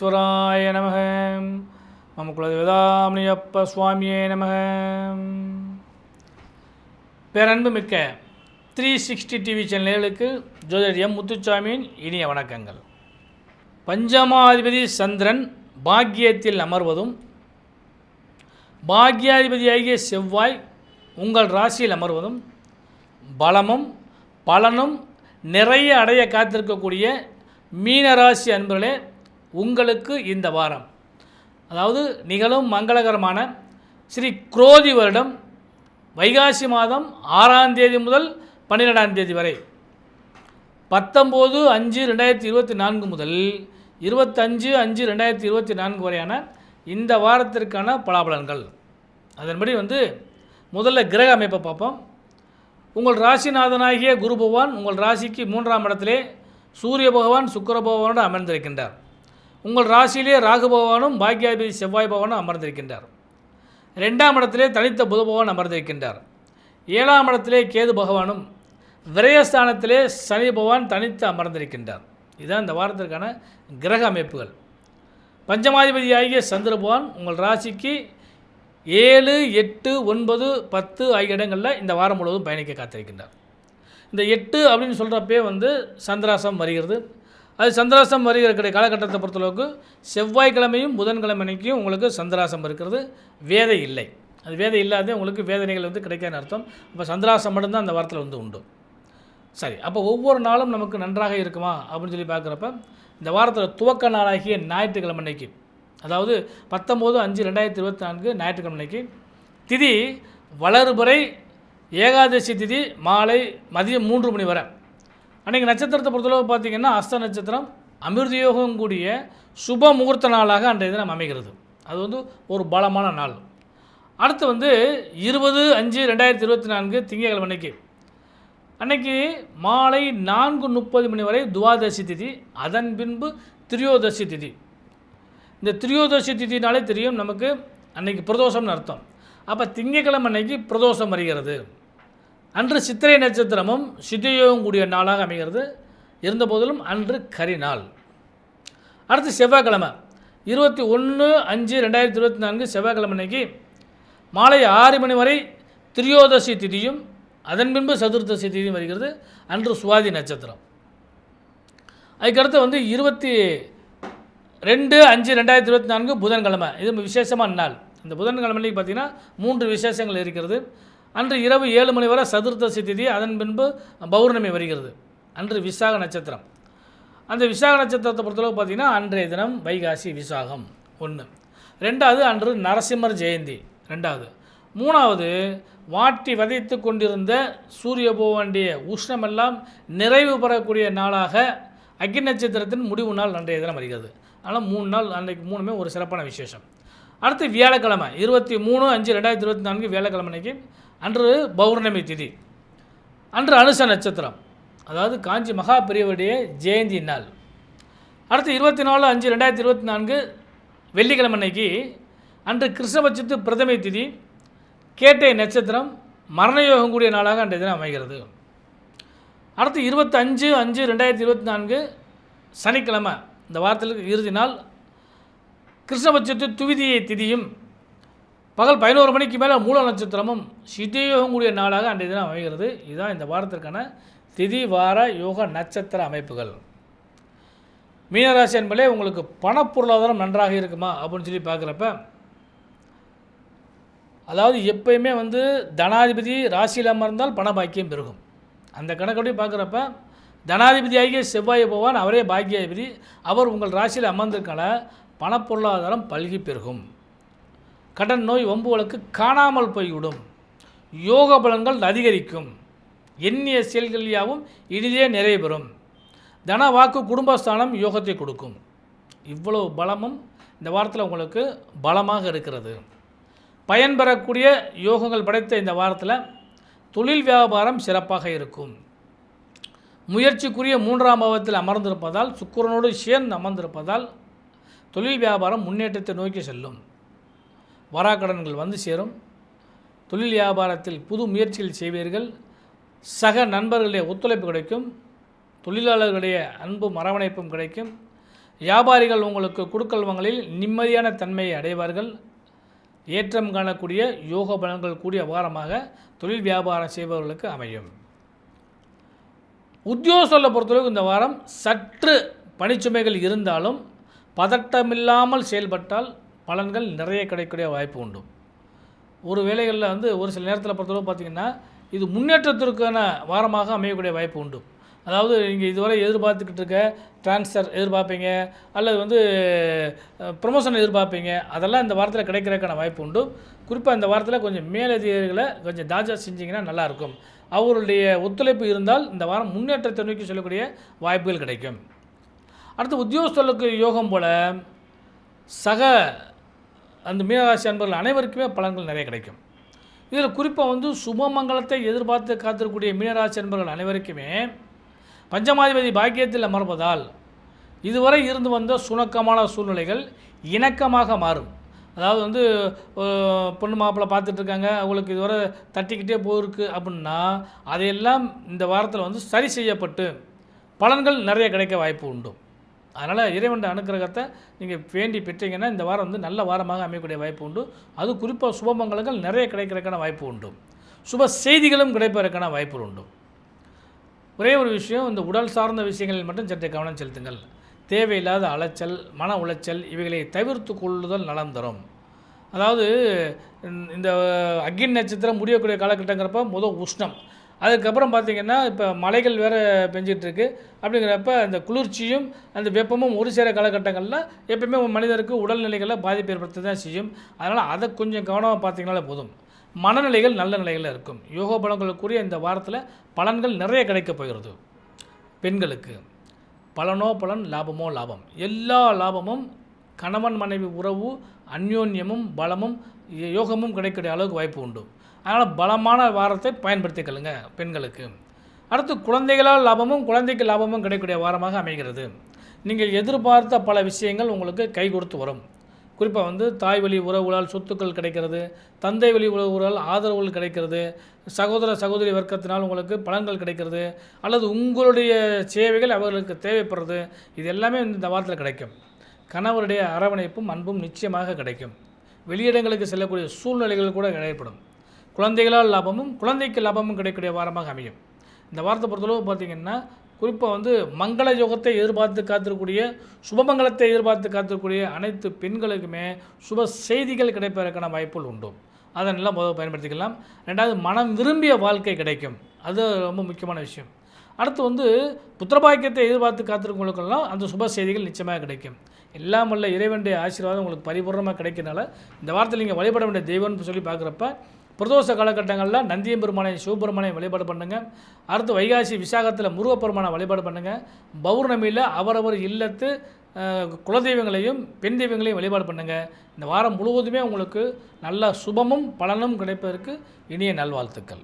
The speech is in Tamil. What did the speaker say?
மகேஸ்வராய நமக. மம குலதேவதாமணியப்ப சுவாமியே நமக. பேரன்பு மிக்க த்ரீ சிக்ஸ்டி டிவி சேனல்களுக்கு ஜோதிடர் எம் முத்துச்சாமியின் இனிய வணக்கங்கள். பஞ்சமாதிபதி சந்திரன் பாக்கியத்தில் அமர்வதும் பாக்யாதிபதியாகிய செவ்வாய் உங்கள் ராசியில் அமர்வதும் பலமும் பலனும் நிறைய அடைய காத்திருக்கக்கூடிய மீனராசி அன்பர்களே உங்களுக்கு இந்த வாரம். அதாவது நிகழும் மங்களகரமான ஸ்ரீ குரோதி வருடம் வைகாசி மாதம் ஆறாம் தேதி முதல் பன்னிரெண்டாம் தேதி வரை. பத்தொம்போது அஞ்சு ரெண்டாயிரத்தி இருபத்தி நான்கு முதல் இருபத்தஞ்சு அஞ்சு ரெண்டாயிரத்தி இருபத்தி நான்கு வரையான இந்த வாரத்திற்கான பலாபலன்கள். அதன்படி வந்து முதல்ல கிரக அமைப்பை பார்ப்போம். உங்கள் ராசிநாதனாகிய குரு பகவான் உங்கள் ராசிக்கு மூன்றாம் இடத்திலே சூரிய பகவான் சுக்கர பகவானோடு அமர்ந்திருக்கின்றார். உங்கள் ராசியிலே ராகு பகவானும் பாக்யாபதி செவ்வாய் பகவானும் அமர்ந்திருக்கின்றார். ரெண்டாம் இடத்திலே தனித்த புத பகவான் அமர்ந்திருக்கின்றார். ஏழாம் இடத்திலே கேது பகவானும் விரயஸ்தானத்திலே சனி பகவான் தனித்து அமர்ந்திருக்கின்றார். இதுதான் இந்த வாரத்திற்கான கிரக அமைப்புகள். பஞ்சமாதிபதியாகிய சந்திர பகவான் உங்கள் ராசிக்கு ஏழு எட்டு ஒன்பது பத்து ஆகிய இடங்களில் இந்த வாரம் முழுவதும் பயணிக்க காத்திருக்கின்றார். இந்த எட்டு அப்படின்னு சொல்கிறப்பே வந்து சந்திராசம் வருகிறது. அது சந்திராசம் வருகிற காலகட்டத்தை பொறுத்தளவுக்கு செவ்வாய்க்கிழமையும் புதன்கிழமைக்கும் உங்களுக்கு சந்திராசம் இருக்கிறது. வேதை இல்லை. அது வேதை இல்லாத உங்களுக்கு வேதனைகள் வந்து கிடைக்காதுன்னு அர்த்தம். அப்போ சந்திராசம் மட்டும்தான் அந்த வாரத்தில் வந்து உண்டு. சரி அப்போ ஒவ்வொரு நாளும் நமக்கு நன்றாக இருக்குமா? அப்படின்னு சொல்லி பார்க்குறப்ப இந்த வாரத்தில் துவக்க நாளாகிய ஞாயிற்றுக்கிழமை அன்னைக்கு அதாவது பத்தொம்போது அஞ்சு ரெண்டாயிரத்தி இருபத்தி நான்கு ஞாயிற்றுக்கிழமை அன்னைக்கு திதி வளர்புரை ஏகாதசி திதி மாலை மதியம் மூன்று மணி வரை. அன்றைக்கி நட்சத்திரத்தை பொறுத்தளவு பார்த்திங்கன்னா அஸ்த நட்சத்திரம் அமிர்தயோகம் கூடிய சுப முகூர்த்த நாளாக அன்றைய தினம் அமைகிறது. அது வந்து ஒரு பலமான நாள். அடுத்து வந்து இருபது அஞ்சு ரெண்டாயிரத்தி இருபத்தி நான்கு திங்கக்கிழமை அன்னைக்கு. அன்னைக்கு மாலை நான்கு முப்பது மணி வரை துவாதசி திதி அதன் பின்பு திரியோதசி திதி. இந்த திரியோதசி திதினாலே தெரியும் நமக்கு அன்னைக்கு பிரதோஷம்னு அர்த்தம். அப்போ திங்கக்கிழமை அன்னைக்கு பிரதோஷம் வருகிறது. அன்று சித்திரை நட்சத்திரமும் சித்தியோகம் கூடிய நாளாக அமைகிறது. இருந்தபோதிலும் அன்று கரி நாள். அடுத்து செவ்வாய்க்கிழமை. இருபத்தி ஒன்று அஞ்சு ரெண்டாயிரத்தி இருபத்தி நான்கு செவ்வாய்க்கிழமை அன்னைக்கு மாலை ஆறு மணி வரை திரியோதசி திதியும் அதன் பின்பு சதுர்தசி திதியும் வருகிறது. அன்று சுவாதி நட்சத்திரம். அதுக்கடுத்து வந்து இருபத்தி ரெண்டு அஞ்சு ரெண்டாயிரத்தி இருபத்தி நான்கு புதன்கிழமை. இது விசேஷமான நாள். இந்த புதன்கிழமைக்கு பார்த்தீங்கன்னா மூன்று விசேஷங்கள் இருக்கிறது. அன்று இரவு ஏழு மணி வரை சதுர்தசி திதி அதன் பின்பு பௌர்ணமி வருகிறது. அன்று விசாக நட்சத்திரம். அந்த விசாக நட்சத்திரத்தை பொறுத்தளவு பார்த்தீங்கன்னா அன்றைய தினம் வைகாசி விசாகம் ஒன்று ரெண்டாவது அன்று நரசிம்மர் ஜெயந்தி ரெண்டாவது. மூணாவது வாட்டி வதைத்து கொண்டிருந்த சூரிய பகவானுடைய உஷ்ணமெல்லாம் நிறைவு பெறக்கூடிய நாளாக அக்னி நட்சத்திரத்தின் முடிவு நாள் அன்றைய தினம் வருகிறது. அதனால் மூணு நாள் அன்றைக்கு மூணுமே ஒரு சிறப்பான விசேஷம். அடுத்து வியாழக்கிழமை இருபத்தி மூணு அஞ்சு ரெண்டாயிரத்தி இருபத்தி நான்கு வியாழக்கிழமை அன்னைக்கு அன்று பௌர்ணமி திதி. அன்று அனுச நட்சத்திரம் அதாவது காஞ்சி மகா பெரியவருடைய ஜெயந்தி நாள். அடுத்து இருபத்தி நாலு அஞ்சு ரெண்டாயிரத்தி இருபத்தி நான்கு வெள்ளிக்கிழமை அன்னைக்கு அன்று கிருஷ்ணபட்சத்து பிரதமை திதி கேட்டை நட்சத்திரம் மரணயோகம் கூடிய நாளாக அன்றைய தினம் அமைகிறது. அடுத்து இருபத்தஞ்சு அஞ்சு ரெண்டாயிரத்தி இருபத்தி நான்கு சனிக்கிழமை இந்த வாரத்தில் இறுதி நாள் கிருஷ்ணபட்சத்து துவிதியை திதியும் பகல் பதினோரு மணிக்கு மேலே மூல நட்சத்திரமும் சித்தியோகம் கூடிய நாளாக அன்றைய தினம் அமைகிறது. இதுதான் இந்த வாரத்திற்கான திதி வார யோக நட்சத்திர அமைப்புகள். மீனராசி என்பதே உங்களுக்கு பணப்பொருளாதாரம் நன்றாக இருக்குமா அப்படின்னு சொல்லி பார்க்குறப்ப அதாவது எப்பயுமே வந்து தனாதிபதி ராசியில் அமர்ந்தால் பண பாக்கியம் பெருகும். அந்த கணக்கப்படி பார்க்குறப்ப தனாதிபதியாகிய செவ்வாய் பகவான் அவரே பாக்கியாதிபதி. அவர் உங்கள் ராசியில் அமர்ந்திருக்கனால பணப்பொருளாதாரம் பல்கி பெருகும். கடன் நோய் வம்பு வழக்கு காணாமல் போய்விடும். யோக பலன்கள் அதிகரிக்கும். எண்ணிய செயல்கள் யாவும் இனிதே நிறைவேறும் தன வாக்கு குடும்பஸ்தானம் யோகத்தை கொடுக்கும். இவ்வளவு பலமும் இந்த வாரத்தில் உங்களுக்கு பலமாக இருக்கிறது. பயன் பெறக்கூடிய யோகங்கள் படைத்த இந்த வாரத்தில் தொழில் வியாபாரம் சிறப்பாக இருக்கும். முயற்சிக்குரிய மூன்றாம் பாவத்தில் அமர்ந்திருப்பதால் சுக்கிரனோடு சேர்ந்து அமர்ந்திருப்பதால் தொழில் வியாபாரம் முன்னேற்றத்தை நோக்கி செல்லும். வராக்கடன்கள் வந்து சேரும். தொழில் வியாபாரத்தில் புது முயற்சிகள் செய்வீர்கள். சக நண்பர்களுடைய ஒத்துழைப்பு கிடைக்கும். தொழிலாளர்களுடைய அன்பும் அரவணைப்பும் கிடைக்கும். வியாபாரிகள் உங்களுக்கு கொடுக்கல் வாங்கலில் நிம்மதியான தன்மையை அடைவார்கள். ஏற்றம் காணக்கூடிய யோக பலன்கள் கூடிய வாரமாக தொழில் வியாபாரம் செய்பவர்களுக்கு அமையும். உத்தியோகத்தில் பொறுத்தளவுக்கு இந்த வாரம் சற்று பணிச்சுமைகள் இருந்தாலும் பதட்டமில்லாமல் செயல்பட்டால் பலன்கள் நிறைய கிடைக்கக்கூடிய வாய்ப்பு உண்டு. ஒரு வேலைகளில் வந்து ஒரு சில நேரத்தில் பொறுத்தளவு பார்த்திங்கன்னா இது முன்னேற்றத்திற்கான வாரமாக அமையக்கூடிய வாய்ப்பு உண்டு. அதாவது நீங்கள் இதுவரை எதிர்பார்த்துக்கிட்டு இருக்க ட்ரான்ஸ்ஃபர் எதிர்பார்ப்பீங்க அல்லது வந்து ப்ரொமோஷன் எதிர்பார்ப்பீங்க அதெல்லாம் இந்த வாரத்தில் கிடைக்கிறதுக்கான வாய்ப்பு உண்டு. குறிப்பாக இந்த வாரத்தில் கொஞ்சம் மேலதிகாரிகளை கொஞ்சம் தாஜா செஞ்சிங்கன்னா நல்லாயிருக்கும் அவருடைய ஒத்துழைப்பு இருந்தால் இந்த வாரம் முன்னேற்றத்தை நோக்கி சொல்லக்கூடிய வாய்ப்புகள் கிடைக்கும். அடுத்து உத்தியோகஸ்தர்களுக்கு யோகம் போல் சக அந்த மீனராசி அன்பர்கள் அனைவருக்குமே பலன்கள் நிறைய கிடைக்கும். இதில் குறிப்பாக வந்து சுபமங்கலத்தை எதிர்பார்த்து காத்திருக்கக்கூடிய மீனராசி அன்பர்கள் அனைவருக்குமே பஞ்சமாதிபதி பாக்கியத்தில் அமர்வதால் இதுவரை இருந்து வந்த சுணக்கமான சூழ்நிலைகள் இணக்கமாக மாறும். அதாவது வந்து பொண்ணு மாப்பிள்ளை பார்த்துட்ருக்காங்க அவங்களுக்கு இதுவரை தட்டிக்கிட்டே போயிருக்கு அப்படின்னா அதையெல்லாம் இந்த வாரத்தில் வந்து சரி செய்யப்பட்டு பலன்கள் நிறைய கிடைக்க வாய்ப்பு உண்டு. அதனால் இறைவன் அனுக்கிரகத்தை நீங்கள் வேண்டி பெற்றீங்கன்னா இந்த வாரம் வந்து நல்ல வாரமாக அமையக்கூடிய வாய்ப்பு உண்டு. அது குறிப்பாக சுபமங்கலங்கள் நிறைய கிடைக்கிறதுக்கான வாய்ப்பு உண்டு. சுப செய்திகளும் கிடைப்பதற்கான வாய்ப்பு உண்டு. ஒரே ஒரு விஷயம் இந்த உடல் சார்ந்த விஷயங்களில் மட்டும் சற்று கவனம் செலுத்துங்கள். தேவையில்லாத அலைச்சல் மன உளைச்சல் இவைகளை தவிர்த்து கொள்ளுதல் நலம் தரும். அதாவது இந்த- இந்த அக்னி நட்சத்திரம் முடியக்கூடிய காலகட்டங்கிறப்ப முதல் உஷ்ணம். அதுக்கப்புறம் பார்த்திங்கன்னா இப்போ மலைகள் வேறு பெஞ்சிகிட்ருக்கு அப்படிங்கிறப்ப அந்த குளிர்ச்சியும் அந்த வெப்பமும் ஒரு சில காலகட்டங்களில் எப்பயுமே மனிதருக்கு உடல்நிலைகளில் பாதிப்பு ஏற்படுத்த தான் செய்யும். அதனால் அதை கொஞ்சம் கவனமாக பார்த்தீங்கனாலே போதும். மனநிலைகள் நல்ல நிலைகளில் இருக்கும். யோக பலங்களுக்குரிய இந்த வாரத்தில் பலன்கள் நிறைய கிடைக்கப் போகிறது. பெண்களுக்கு பலனோ பலன் லாபமோ லாபம். எல்லா லாபமும் கணவன் மனைவி உறவு அந்யோன்யமும் பலமும் யோகமும் கிடைக்கக்கூடிய அளவுக்கு வாய்ப்பு உண்டு. அதனால் பலமான வாரத்தை பயன்படுத்திக்கொள்ளுங்க பெண்களுக்கு. அடுத்து குழந்தைகளால் லாபமும் குழந்தைக்கு லாபமும் கிடைக்கக்கூடிய வாரமாக அமைகிறது. நீங்கள் எதிர்பார்த்த பல விஷயங்கள் உங்களுக்கு கை கொடுத்து வரும். குறிப்பாக வந்து தாய் வழி உறவுகளால் சொத்துக்கள் கிடைக்கிறது தந்தை வழி உறவுகளால் ஆதரவுகள் கிடைக்கிறது சகோதர சகோதரி வர்க்கத்தினால் உங்களுக்கு பலன்கள் கிடைக்கிறது அல்லது உங்களுடைய சேவைகள் அவர்களுக்கு தேவைப்படுறது இது எல்லாமே இந்த வாரத்தில் கிடைக்கும். கணவருடைய அரவணைப்பும் அன்பும் நிச்சயமாக கிடைக்கும். வெளியிடங்களுக்கு செல்லக்கூடிய சூழ்நிலைகள் கூட ஏற்படும் குழந்தைகளால் லாபமும் குழந்தைக்கு லாபமும் கிடைக்கக்கூடிய வாரமாக அமையும். இந்த வாரத்தை பொறுத்தளவு பார்த்தீங்கன்னா குறிப்பாக வந்து மங்கள யோகத்தை எதிர்பார்த்து காத்திருக்கக்கூடிய சுபமங்கலத்தை எதிர்பார்த்து காத்திருக்கக்கூடிய அனைத்து பெண்களுக்குமே சுப செய்திகள் கிடைப்பதற்கான வாய்ப்புகள் உண்டு. அதை நல்லா முதல் பயன்படுத்திக்கலாம். ரெண்டாவது மனம் விரும்பிய வாழ்க்கை கிடைக்கும். அது ரொம்ப முக்கியமான விஷயம். அடுத்து வந்து புத்திரபாக்கியத்தை எதிர்பார்த்து காத்திருக்கவங்களுக்கெல்லாம் அந்த சுப செய்திகள் நிச்சயமாக கிடைக்கும். எல்லாம் வல்ல இறைவனுடைய ஆசீர்வாதம் உங்களுக்கு பரிபூர்ணமாக கிடைக்கிறனால இந்த வாரத்தில் நீங்கள் வழிபட வேண்டிய தெய்வம்னு சொல்லி பார்க்குறப்ப பிரதோஷ காலகட்டங்களில் நந்தியம் பெருமானை வழிபாடு பண்ணுங்கள் அடுத்து வைகாசி விசாகத்தில் முருகப்பெருமானை வழிபாடு பண்ணுங்கள் பௌர்ணமியில் அவரவர் இல்லத்து குலதெய்வங்களையும் பெண் தெய்வங்களையும் வழிபாடு பண்ணுங்கள் இந்த வாரம் முழுவதுமே உங்களுக்கு நல்ல சுபமும் பலனும் கிடைப்பதற்கு இனிய நல்வாழ்த்துக்கள்.